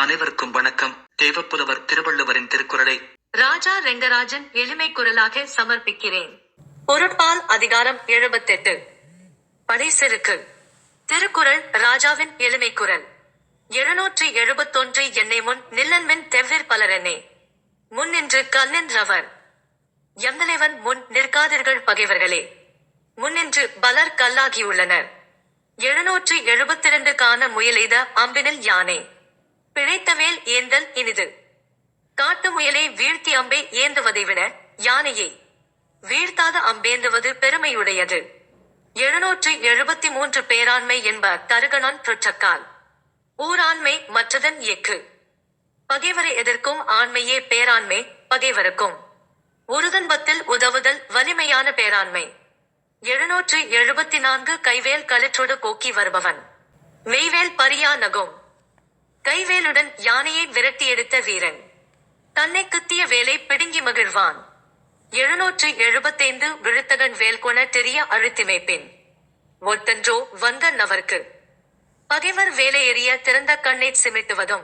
அனைவருக்கும் வணக்கம். தேவப்புலவர் திருவள்ளுவரின் திருக்குறளை ராஜா ரெங்கராஜன் எளிமை குரலாக சமர்ப்பிக்கிறேன். பொருட்பால் அதிகாரம் எழுபத்தெட்டு. படைசெருக்கு. திருக்குறள் ராஜாவின் எளிமை குரல். எழுநூற்றி எழுபத்தொன்று என்னை முன் நில்லன்மின் தெவ்விற் பலரென்னே முன் நின்று கல்லின்றவர் எந்தலைவன் முன் நிற்காதீர்கள் பகைவர்களே. முன்னின்று பலர் கல்லாகியுள்ளனர். எழுநூற்று எழுபத்திரண்டு காண முயலெய்த அம்பினில் யானை. பிழைத்தவேல் ஏந்தல் இனிது. காட்டு முயலை வீழ்த்தி அம்பை ஏந்துவதை விட யானையை வீழ்த்தாத அம்பேந்துவது பெருமையுடையது. எழுநூற்று எழுபத்தி மூன்று பேராண்மை என்ப தருகணான் புற்றக்கால் ஊராண்மை மற்றதன் இயக்கு. பகைவரை எதிர்க்கும் ஆண்மையே பேராண்மை பகைவருக்கும். உருதன்பத்தில் உதவுதல் வலிமையான பேராண்மை. எழுநூற்று எழுபத்தி நான்கு கைவேல் கலற்றோடு போக்கி வருபவன். மெய்வேல் பரியா நகும். கைவேலுடன் யானையை விரட்டி எடுத்த வீரன். தன்னை குத்திய வேலை பிடுங்கி மகிழ்வான். எழுநூற்று எழுபத்தைந்து விழுத்தகன் வேல்கொண தெரிய அழுத்திமைப்பின். ஒட்டன்றோ வந்த நவர்க்கு பகைவர் வேலை எறிய திறந்த கண்ணை சிமிட்டுவதும்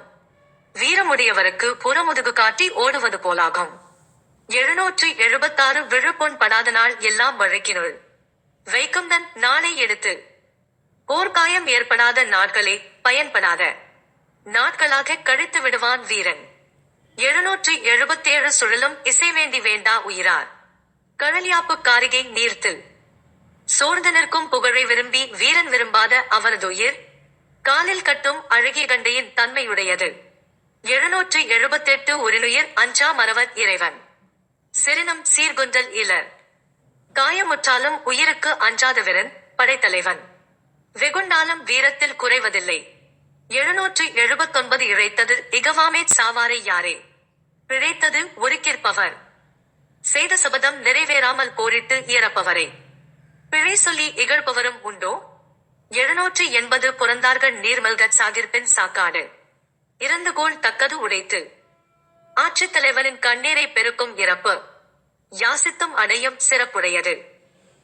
வீரமுடையவருக்கு புறமுதுகு காட்டி ஓடுவது போலாகும். எழுநூற்று எழுபத்தாறு விழுப்பொன் படாத நாள் எல்லாம் வழக்கினுள். வைக்கும்தன் நாளை எடுத்து போர்க்காயம் ஏற்படாத நாட்களே பயன்படாத. நாட்களாக கழித்து விடுவான் வீரன். எழுநூற்று எழுபத்தேழு சுழலும் இசைவேண்டி வேண்டா உயிரார். கழலியாப்பு காரிகை நீர்த்து சோர்ந்து நிற்கும் புகழை விரும்பி வீரன் விரும்பாத அவனது உயிர் காலில் கட்டும் அழகிய கண்டையின் தன்மையுடையது. எழுநூற்று எழுபத்தெட்டு உரினுயிர் அஞ்சா மறவர் இறைவன். சிறினம் சீர்குண்டல் இலர் காயமுற்றாலும் உயிருக்கு அஞ்சாதவரன் படைத்தலைவன். வெகுண்டாலும் வீரத்தில் குறைவதில்லை. எழுநூற்று எழுபத்தொன்பது இழைத்தது இகவாமே சாவாரை யாரே? பிழைத்தது ஒருக்கிற்பவர். செய்த சபதம் நிறைவேறாமல் போரிட்டு இயறப்பவரே பிழை சொல்லி இகழ்பவரும் உண்டோ? எழுநூற்று எண்பது புறந்தார்கள் நீர்மல்கச் சாகிர்பின் சாக்காடு. இறந்துகோள் தக்கது உடைத்து. ஆட்சித் தலைவனின் கண்ணீரை பெருக்கும் இறப்பு. யாசித்தும் அடையும் சிறப்புடையது.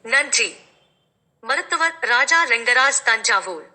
நன்றி. மருத்துவர் ராஜா ரெங்கராஜ் தஞ்சாவூர்.